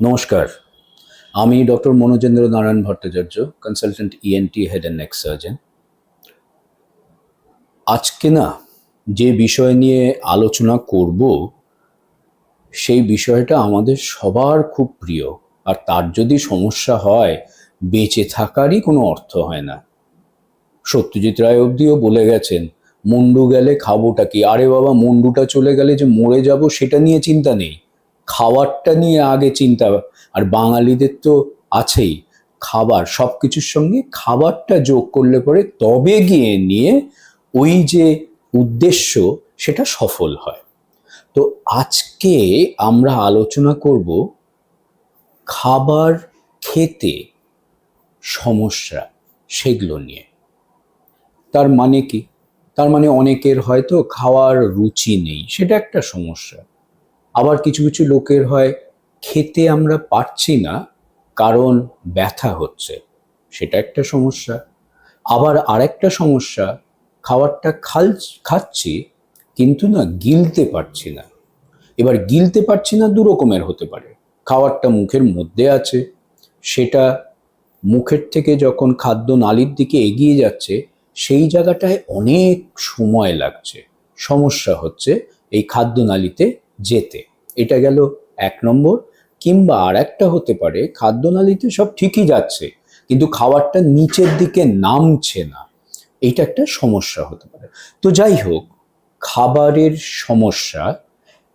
নমস্কার। আমি doctor Manojendra Narayan Bhattacharya consultant ENT head and neck surgeon আজকে না, যে বিষয় নিয়ে আলোচনা করব, সেই বিষয়টা আমাদের সবার খুব প্রিয়, আর তার যদি সমস্যা হয়, বেঁচে থাকারই কোনো অর্থ হয় না। সত্যজিৎ রায় অবধিও বলে গেছেন, মুন্ডু গেলে খাবোটা কি? আরে বাবা, মুন্ডুটা চলে গেলে যে মরে যাব, সেটা নিয়ে চিন্তা নেই। খাওয়ারটা নিয়ে আগে চিন্তা আর বাঙালিদের তো আছেই খাবার সব কিছুর সঙ্গে খাবারটা যোগ করলে পরে তবে গিয়ে নিয়ে ওই যে উদ্দেশ্য সেটা সফল হয়। তো আজকে আমরা আলোচনা করব খাবার খেতে সমস্যা সেগুলো নিয়ে। তার মানে কি? তার মানে অনেকের হয়তো খাওয়ার রুচি নেই, সেটা একটা সমস্যা। আবার কিছু কিছু লোকের হয়, খেতে আমরা পারছি না, কারণ ব্যথা হচ্ছে। সেটা একটা সমস্যা। আবার আরেকটা সমস্যা, খাবারটা খাল, খাচ্ছি, কিন্তু না গিলতে পারছি না। এবার গিলতে পারছি না দু রকমের হতে পারে। খাবারটা মুখের মধ্যে আছে, সেটা মুখের থেকে যখন খাদ্য নালীর দিকে এগিয়ে যাচ্ছে, সেই জায়গাটায় অনেক সময় লাগছে। সমস্যা হচ্ছে এই খাদ্য নালীতে যেতে। এটা গেল এক নম্বর। কিংবা আর একটা হতে পারে, খাদ্যনালীতে সব ঠিকই যাচ্ছে, কিন্তু খাবারটা নিচের দিকে নামছে না। এটা একটা সমস্যা হতে পারে। তো যাই হোক, খাবারের সমস্যা,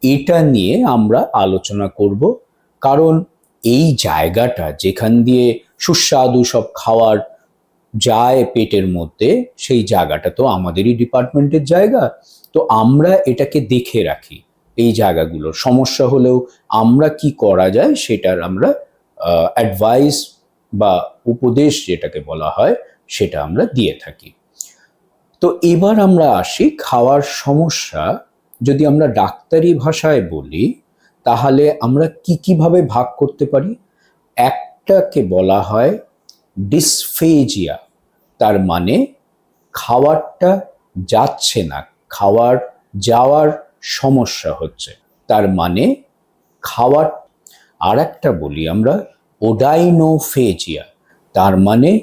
এটা নিয়ে আমরা আলোচনা করব। কারণ এই জায়গাটা যেখান দিয়ে সুস্বাদু সব খাওয়ার যায় পেটের মধ্যে, সেই জায়গাটা তো আমাদেরই ডিপার্টমেন্টের জায়গা। তো আমরা এটাকে দেখে রাখি। এই জায়গাগুলোর। সমস্যা হলেও আমরা কি করা যায় সেটার আমরা অ্যাডভাইস বা উপদেশ যেটাকে বলা হয় সেটা আমরা দিয়ে থাকি। তো এবার আমরা আসি খাওয়ার সমস্যা। যদি আমরা ডাক্তারি ভাষায় বলি, তাহলে আমরা কি কীভাবে ভাগ করতে পারি? একটাকে বলা হয় ডিসফেজিয়া তার মানে খাওয়ারটা যাচ্ছে না, খাওয়ার, যাওয়ার সমস্যা হচ্ছে। তার মানে খাওয়ার আর একটা বলি আমরা, ওডাইনোফেজিয়া, তার মানে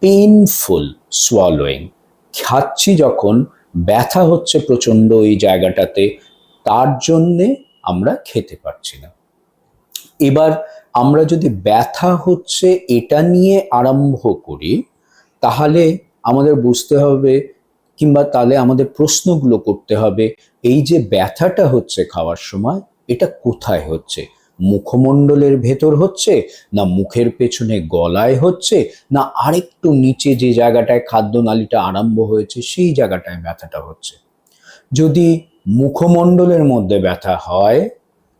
পেইনফুল সোয়ালোয়িং খাচ্ছি যখন, ব্যথা হচ্ছে প্রচণ্ড এই জায়গাটাতে, তার জন্যে আমরা খেতে পারছি না। এবার আমরা যদি ব্যথা হচ্ছে এটা নিয়ে আরম্ভ করি, তাহলে আমাদের বুঝতে হবে কিংবা তাহলে আমাদের প্রশ্নগুলো করতে হবে, এই যে ব্যথাটা হচ্ছে খাওয়ার সময়, এটা কোথায় হচ্ছে? মুখমণ্ডলের ভেতর হচ্ছে, না মুখের পেছনে গলায় হচ্ছে, না আরেকটু নিচে যে জায়গাটায় খাদ্যনালীটা আরম্ভ হয়েছে, সেই জায়গাটায় ব্যথাটা হচ্ছে? যদি মুখমণ্ডলের মধ্যে ব্যথা হয়,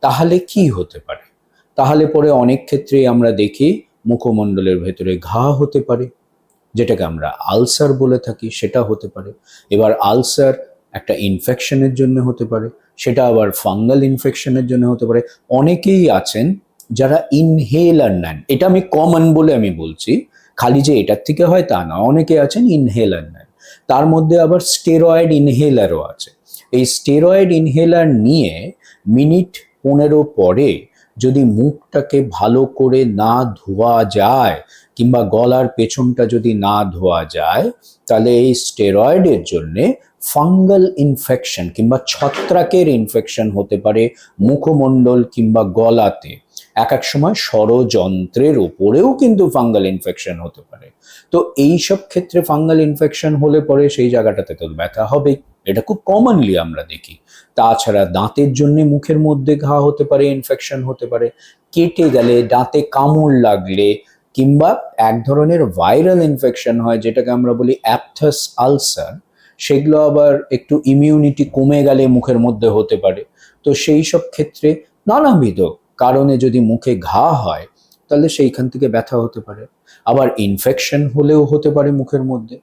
তাহলে কি হতে পারে? তাহলে পরে অনেক ক্ষেত্রেই আমরা দেখি, মুখমণ্ডলের ভেতরে ঘা হতে পারে। যেটাকে আমরা আলসার বলে থাকি, সেটা হতে পারে। এবার আলসার একটা ইনফেকশনের জন্য হতে পারে, সেটা আবার ফাঙ্গাল ইনফেকশনের জন্য হতে পারে। অনেকেই আছেন যারা ইনহেলার নেন। এটা আমি কমন বলে আমি বলছি। খালি যে এটার থেকে হয় তা না অনেকে আছেন ইনহেলার নেন। তার মধ্যে আবার স্টেরয়েড ইনহেলারও আছে। এই স্টেরয়েড ইনহেলার নিয়ে মিনিট পনেরো পরে যদি মুখটাকে ভালো করে না ধোয়া যায় কিংবা গলার পেছনটা যদি না ধোয়া যায়, তাহলে এই স্টেরয়েডের জন্যে ফাঙ্গাল ইনফেকশন কিংবা ছত্রাকের ইনফেকশন হতে পারে মুখমণ্ডল কিংবা গলাতে। এক এক সময় ষড়যন্ত্রের ওপরেও কিন্তু ফাঙ্গাল ইনফেকশন হতে পারে। তো এই সব ক্ষেত্রে ফাঙ্গাল ইনফেকশন হলে পরে সেই জায়গাটাতে তো ব্যথা হবেই। এটা খুব কমনলি আমরা দেখি। তাছাড়া দাঁতের জন্য মুখের মধ্যে ঘা হতে পারে ইনফেকশন হতে পারে। কেটে গেলে দাঁতে কামড় লাগলে কিংবা এক ধরনের ভাইরাল ইনফেকশন হয়, যেটাকে আমরা বলি অ্যাপথাস আলসার সেগুলো আবার একটু ইমিউনিটি কমে গেলে মুখের মধ্যে হতে পারে। তো সেই সব ক্ষেত্রে নানাবিধ কারণে যদি মুখে ঘা হয়, তাহলে সেইখান থেকে ব্যথা হতে পারে। আবার ইনফেকশন হলেও হতে পারে মুখের মধ্যে।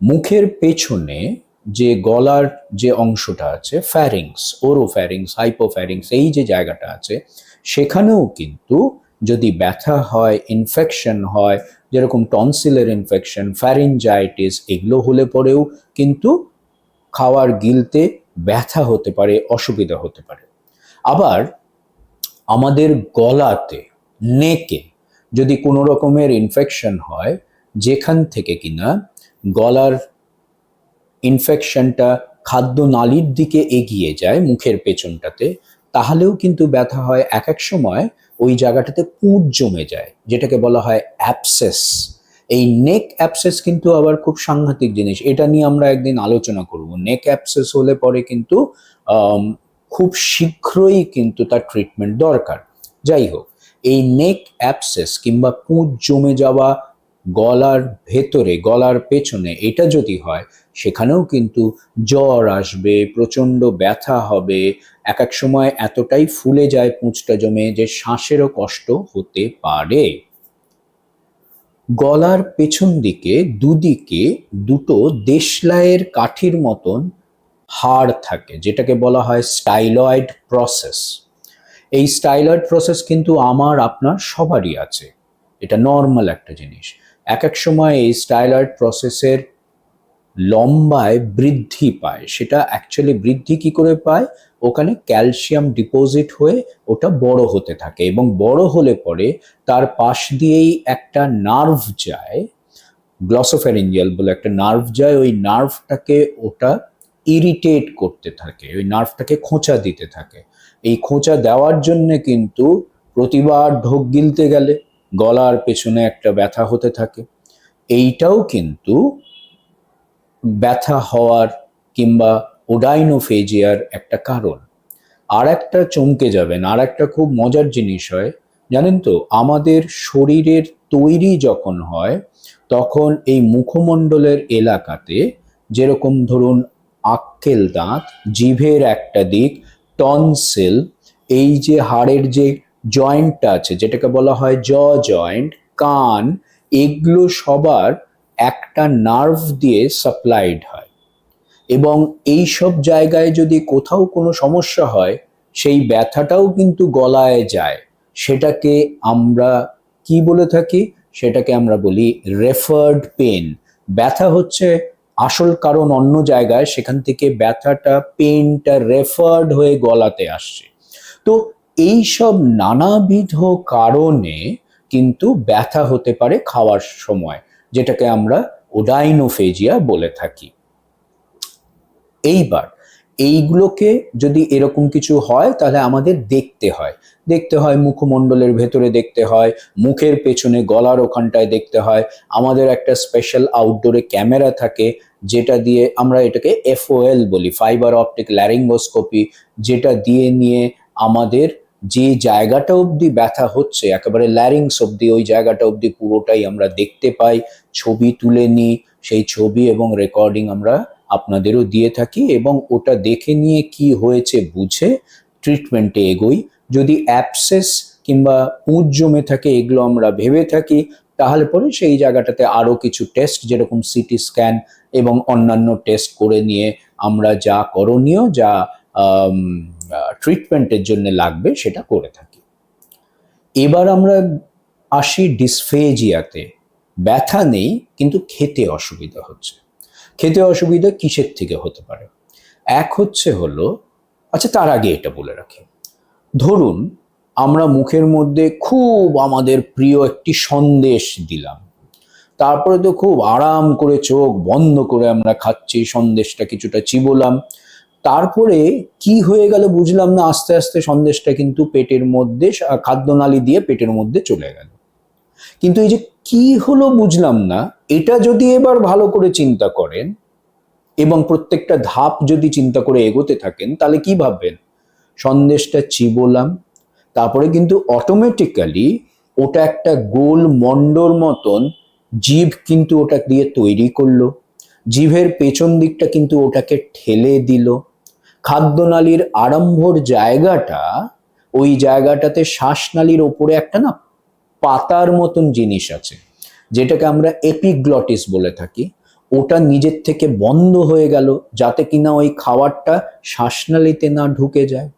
মুখের পেছনে যে গলার যে অংশটা আছে ফ্যারিংস ওরো ফ্যারিংস হাইপোফ্যারিংস এই যে জায়গাটা আছে, সেখানেও কিন্তু যদি ব্যথা হয় ইনফেকশন হয়, যেরকম টনসিলের ইনফেকশন ফ্যারিনজাইটিস এগুলো হলে পরেও কিন্তু খাওয়ার গিলতে ব্যথা হতে পারে, অসুবিধা হতে পারে। আবার আমাদের গলাতে, নেকে যদি কোনো রকমের ইনফেকশন হয়, যেখান থেকে কিনা গলার ইনফেকশনটা খাদ্য নালীর দিকে এগিয়ে যায়, মুখের পেছনটাতে, তাহলেও কিন্তু ব্যথা হয়। এক এক সময় ওই জায়গাটাতে পুঁজ জমে যায়, যেটাকে বলা হয় অ্যাপসেস এই নেক অ্যাপসেস কিন্তু আবার খুব সাংঘাতিক জিনিস, এটা নিয়ে আমরা একদিন আলোচনা করব। নেক অ্যাপসেস হলে পরে কিন্তু খুব শীঘ্রই কিন্তু তার ট্রিটমেন্ট দরকার। যাই হোক, এই নেক অ্যাপসেস কিংবা পুঁজ জমে যাওয়া গলার ভেতরে, গলার পেছনে এটা যদি হয়, সেখানেও কিন্তু জ্বর আসবে, প্রচণ্ড ব্যথা হবে এক এক সময় এতটাই ফুলে যায় পুঁজটা জমে যে শ্বাসেরও কষ্ট হতে পারে। গলার পেছন দিকে দুদিকে দুটো দেশলাইয়ের কাঠির মতন হাড় থাকে, যেটাকে বলা হয় স্টাইলয়েড প্রসেস। এই স্টাইলয়েড প্রসেস কিন্তু আমার, আপনার সবারই আছে। এটা নর্মাল একটা জিনিস। এক এক সময় এই স্টাইলয়েড প্রসেসের লম্বায় বৃদ্ধি পায়। সেটা অ্যাকচুয়ালি বৃদ্ধি কি করে পায়? ওখানে ক্যালসিয়াম ডিপোজিট হয়ে ওটা বড় হতে থাকে এবং বড় হলে পরে তার পাশ দিয়েই একটা নার্ভ যায় গ্লসোফেরিঞ্জিয়াল বলে একটা নার্ভ যায়, ওই নার্ভটাকে ওটা ইরিটেট করতে থাকে, ওই নার্ভটাকে খোঁচা দিতে থাকে। এই খোঁচা দেওয়ার জন্য কিন্তু প্রতিবার ঢোক গিলতে গেলে গলার পেছনে একটা ব্যথা হতে থাকে। এইটাও কিন্তু ব্যথা হওয়ার কিংবা ওডাইনোফেজিয়ার একটা কারণ। আর একটা চমকে যাবেন, আর একটা খুব মজার জিনিস হয়, জানেন তো? আমাদের শরীরের তৈরি যখন হয়, তখন এই মুখমণ্ডলের এলাকাতে যেরকম ধরুন আক্কেল দাঁত, জিভের একটা দিক, টনসেল, এই যে হাড়ের যে জয়েন্টটা আছে, যেটাকে বলা হয় জ জয়েন্ট, কান, এগুলো সবার একটা নার্ভ দিয়ে সাপ্লাইড হয়। এবং এই সব জায়গায় যদি কোথাও কোনো সমস্যা হয়, সেই ব্যথাটাও কিন্তু গলায় যায়। সেটাকে আমরা কি বলে থাকি? সেটাকে আমরা বলি রেফার্ড পেন ব্যথা হচ্ছে আসল কারণ অন্য জায়গায়, সেখান থেকে ব্যথাটা পেনটা রেফার্ড হয়ে গলাতে আসছে। তো এই সব নানাবিধ কারণে কিন্তু ব্যথা হতে পারে খাওয়ার সময়, যেটাকে আমরা ওডাইনোফেজিয়া বলে থাকি। এইবার। এইগুলোকে যদি এরকম কিছু হয়, তাহলে আমাদের দেখতে হয়। দেখতে হয় মুখমণ্ডলের ভেতরে দেখতে হয়, মুখের পেছনে গলার ওখানটায় দেখতে হয়। আমাদের একটা স্পেশাল আউটডোরে ক্যামেরা থাকে, যেটা দিয়ে আমরা এটাকে এফওএল বলি ফাইবার অপটিক ল্যারিঙ্গোস্কোপি যেটা দিয়ে নিয়ে আমাদের যে জায়গাটা অবধি ব্যথা হচ্ছে, একেবারে ল্যারিংস অবধি, ওই জায়গাটা অবধি পুরোটাই আমরা দেখতে পাই, ছবি তুলে নিই, সেই ছবি এবং রেকর্ডিং আমরা আপনাদেরও দিয়ে থাকি এবং ওটা দেখে নিয়ে কি হয়েছে বুঝে ট্রিটমেন্টে এগোই। যদি অ্যাপসেস কিংবা পুঁজ জমে থাকে এগুলো আমরা ভেবে থাকি, তাহলে পরে সেই জায়গাটাতে আরও কিছু টেস্ট যেরকম সিটি স্ক্যান এবং অন্যান্য টেস্ট করে নিয়ে আমরা যা করণীয়, যা ট্রিটমেন্টের জন্য লাগবে সেটা করে থাকি। এবার আমরা আসি ডিসফেজিয়াতে ব্যথা নেই, কিন্তু খেতে অসুবিধা হচ্ছে। খেতে অসুবিধা কিসের থেকে হতে পারে? এক হচ্ছে হলো আচ্ছা তার আগে এটা বলে রাখি। ধরুন আমরা মুখের মধ্যে খুব আমাদের প্রিয় একটি সন্দেশ দিলাম। তারপরে তো খুব আরাম করে চোখ বন্ধ করে আমরা খাচ্ছি সন্দেশটা কিছুটা চিবোলাম। তারপরে কি হয়ে গেল বুঝলাম না, আস্তে আস্তে সন্দেশটা কিন্তু পেটের মধ্যে, খাদ্যনালী দিয়ে পেটের মধ্যে চলে গেল। কিন্তু এই যে কি হলো বুঝলাম না, এটা যদি এবার ভালো করে চিন্তা করেন এবং প্রত্যেকটা ধাপ যদি চিন্তা করে এগোতে থাকেন, তাহলে কি ভাববেন? সন্দেশটা চিবোলাম, তারপরে কিন্তু অটোমেটিক্যালি ওটা একটা গোল মন্ডর মতন জিভ কিন্তু ওটা দিয়ে তৈরি করল। জিভের পেছন দিকটা কিন্তু ওটাকে ঠেলে দিল। খাদ্যনালীর আরম্ভর জায়গাটা ওই জায়গাটাতে শ্বাসনালীর ওপরে একটা না পাতার মতন জিনিস আছে, যেটাকে আমরা এপিগ্লটিস বলে থাকি। ওটা নিজের থেকে বন্ধ হয়ে গেল, যাতে কিনা ওই খাবারটা শ্বাসনালীতে না ঢুকে যায়।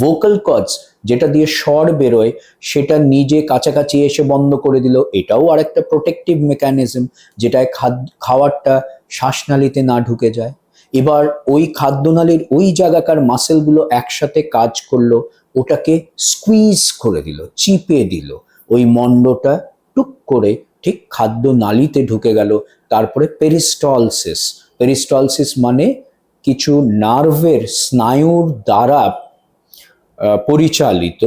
ভোকাল কজ যেটা দিয়ে স্বর বেরোয়, সেটা নিজে কাছাকাছি এসে বন্ধ করে দিল। এটাও আর একটা প্রোটেকটিভ মেকানিজম যেটায় খাদ্য খাবারটা শ্বাসনালীতে না ঢুকে যায়। এবার ওই খাদ্যনালীর ওই জায়গাকার মাসেলগুলো একসাথে কাজ করল ওটাকে স্কুইজ করে দিল, চিপে দিল। ওই মণ্ডটা টুক করে ঠিক খাদ্য নালীতে ঢুকে গেল, তারপরে পেরিস্টলসিস পেরিস্টলসিস মানে কিছু নার্ভের স্নায়ুর দ্বারা পরিচালিত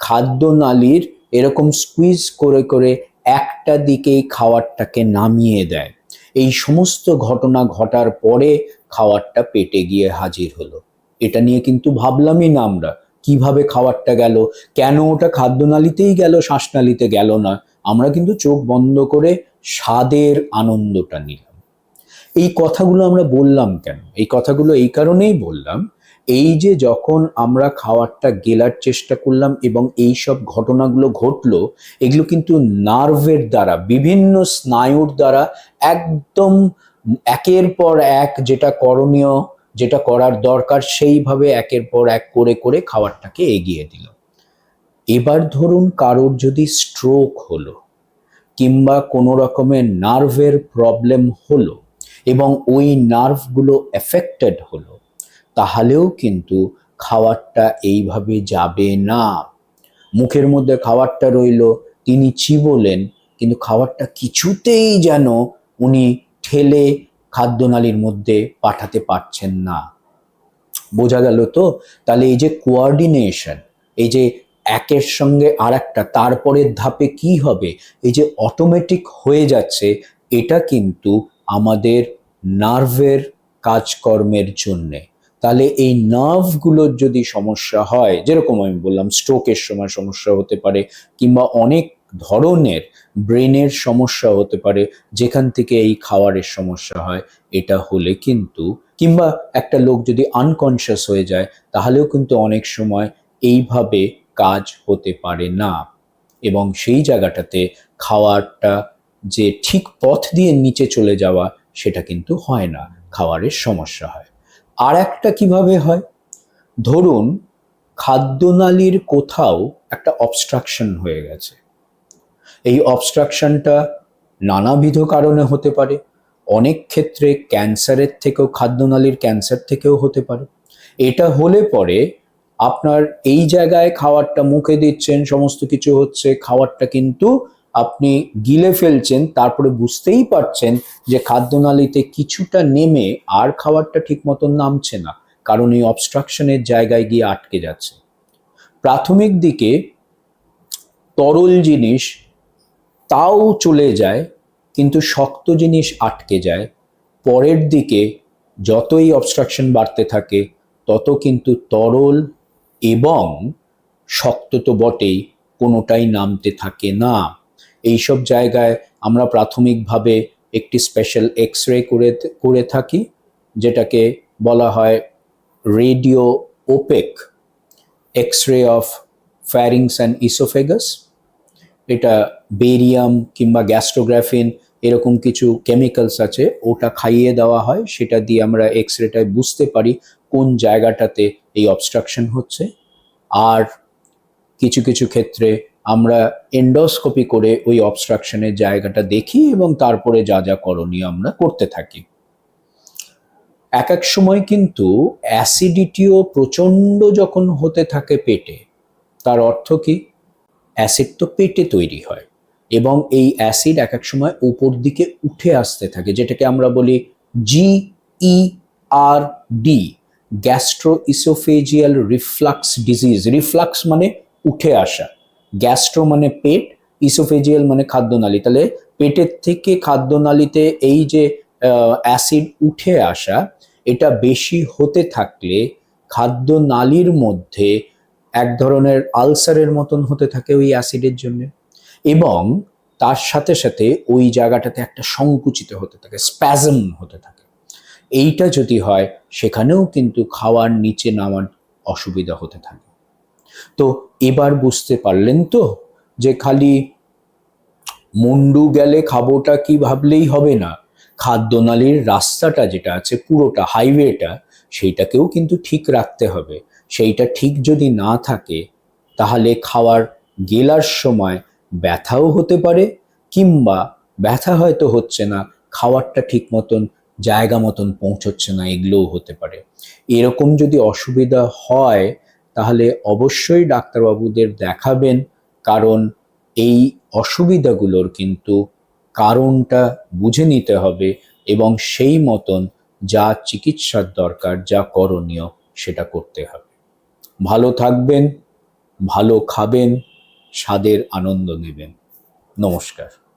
খাদ্যনালীর এরকম স্কুইজ করে করে একটা দিকেই খাওয়ারটাকে নামিয়ে দেয়। এই সমস্ত ঘটনা ঘটার পরে খাবারটা পেটে গিয়ে হাজির হলো। এটা নিয়ে কিন্তু ভাবলামই না আমরা। কীভাবে খাবারটা গেল? কেন ওটা খাদ্যনালীতেই গেল, শ্বাসনালীতে গেল না? আমরা কিন্তু চোখ বন্ধ করে স্বাদের আনন্দটা নিলাম। এই কথাগুলো আমরা বললাম কেন? এই কথাগুলো এই কারণেই বললাম, এই যে যখন আমরা খাওয়ারটা গেলার চেষ্টা করলাম এবং এই সব ঘটনাগুলো ঘটলো, এগুলো কিন্তু নার্ভের দ্বারা, বিভিন্ন স্নায়ুর দ্বারা একদম একের পর এক যেটা করণীয় যেটা করার দরকার সেইভাবে একের পর এক করে করে খাবারটাকে এগিয়ে দিল। এবার ধরুন কারোর যদি স্ট্রোক হলো কিংবা কোনো রকমের নার্ভের প্রবলেম হলো এবং ওই নার্ভগুলো এফেক্টেড হলো, তাহলেও কিন্তু খাবারটা এইভাবে যাবে না। মুখের মধ্যে খাবারটা রইল, তিনি চিবোলেন কিন্তু খাবারটা কিছুতেই যেন উনি ঠেলে খাদ্যনালীর মধ্যে পাঠাতে পারছেন না। বোঝা গেল তো? তাহলে এই যে কোয়ার্ডিনেশন এই যে একের সঙ্গে আর একটা তারপরের ধাপে কি হবে? এই যে অটোমেটিক হয়ে যাচ্ছে, এটা কিন্তু আমাদের নার্ভের কাজকর্মের জন্যে। তাহলে এই নার্ভগুলোর যদি সমস্যা হয়, যেরকম আমি বললাম স্ট্রোকের সময় সমস্যা হতে পারে, কিংবা অনেক ধরনের ব্রেনের সমস্যা হতে পারে, যেখান থেকে এই খাওয়ারের সমস্যা হয়, এটা হলে কিন্তু, কিংবা একটা লোক যদি আনকনশিয়াস হয়ে যায়, তাহলেও কিন্তু অনেক সময় এইভাবে কাজ হতে পারে না। এবং সেই জায়গাটাতে খাওয়ারটা যে ঠিক পথ দিয়ে নিচে চলে যাওয়া, সেটা কিন্তু হয় না, খাওয়ারের সমস্যা হয়। আর একটা কীভাবে হয়? ধরুন, খাদ্যনালীর কোথাও একটা অবস্ট্রাকশন হয়ে গেছে। এই অবস্ট্রাকশনটা নানাবিধ কারণে হতে পারে। অনেক ক্ষেত্রে ক্যান্সারের থেকেও, খাদ্যনালীর ক্যান্সার থেকেও হতে পারে। এটা হলে পরে আপনার এই জায়গায় খাবারটা মুখে দিচ্ছেন, সমস্ত কিছু হচ্ছে খাবারটা কিন্তু আপনি গিলে ফেলছেন, তারপরে বুঝতেই পারছেন যে খাদ্যনালীতে কিছুটা নেমে আর খাবারটা ঠিক মতন নামছে না, কারণ এই অবস্ট্রাকশনের জায়গায় গিয়ে আটকে যাচ্ছে। প্রাথমিক দিকে তরল জিনিস তাও চলে যায়, কিন্তু শক্ত জিনিস আটকে যায়। পরের দিকে যতই অবস্ট্রাকশন বাড়তে থাকে, তত কিন্তু তরল এবং শক্ত তো বটেই, কোনোটাই নামতে থাকে না। এইসব জায়গায় আমরা প্রাথমিকভাবে একটি স্পেশাল এক্স রে করে করে থাকি, যেটাকে বলা হয় radio opaque X ray of pharynx and oesophagus এটা বেরিয়াম কিংবা গ্যাস্ট্রোগ্রাফিন এরকম কিছু কেমিক্যালস আছে, ওটা খাইয়ে দেওয়া হয়, সেটা দিয়ে আমরা এক্স রেটায় বুঝতে পারি কোন জায়গাটাতে এই অবস্ট্রাকশন হচ্ছে। আর কিছু কিছু ক্ষেত্রে আমরা এন্ডোস্কোপি করে ওই অবস্ট্রাকশনের জায়গাটা দেখি এবং তারপরে যা যা করণীয় আমরা করতে থাকি। এক এক সময় কিন্তু অ্যাসিডিটিও প্রচণ্ড যখন হতে থাকে পেটে, তার অর্থ কি? অ্যাসিড তো পেটে তৈরি হয় এবং এই অ্যাসিড এক এক সময় উপর দিকে উঠে আসতে থাকে, যেটাকে আমরা বলি G E R D gastro oesophageal reflux disease reflux মানে উঠে আসা। গ্যাস্ট্রো মানে পেট ইসোফেজিয়াল মানে খাদ্যনালী। তাহলে পেটের থেকে খাদ্যনালীতে এই যে অ্যাসিড উঠে আসা, এটা বেশি হতে থাকলে খাদ্যনালীর মধ্যে এক ধরনের আলসারের মতন হতে থাকে ওই অ্যাসিডের জন্য। এবং তার সাথে সাথে ওই জায়গাটাতে একটা সংকুচিত হতে থাকে, স্প্যাজম হতে থাকে। এইটা যদি হয়, সেখানেও কিন্তু খাওয়ার নিচে নামার অসুবিধা হতে থাকে। তো এবার বুঝতে পারলেন তো যে খালি মুন্ডু গেলে খাবোটা কি ভাবলেই হবে না। খাদ্যনালীর রাস্তাটা যেটা আছে, পুরোটা হাইওয়েটা সেইটাকেও কিন্তু ঠিক রাখতে হবে। সেইটা ঠিক যদি না থাকে, তাহলে খাওয়ার গেলার সময় ব্যথাও হতে পারে কিংবা ব্যথা হয়তো হচ্ছে না, খাওয়ারটা ঠিক মতন, জায়গা মতন পৌঁছচ্ছে না, এগুলোও হতে পারে। এরকম যদি অসুবিধা হয়, তাহলে অবশ্যই ডাক্তারবাবুদের দেখাবেন, কারণ এই অসুবিধাগুলোর কিন্তু কারণটা বুঝে নিতে হবে এবং সেই মতন যা চিকিৎসার দরকার, যা করণীয়, সেটা করতে হবে। ভালো থাকবেন ভালো খাবেন স্বাদের আনন্দ নেবেন। নমস্কার।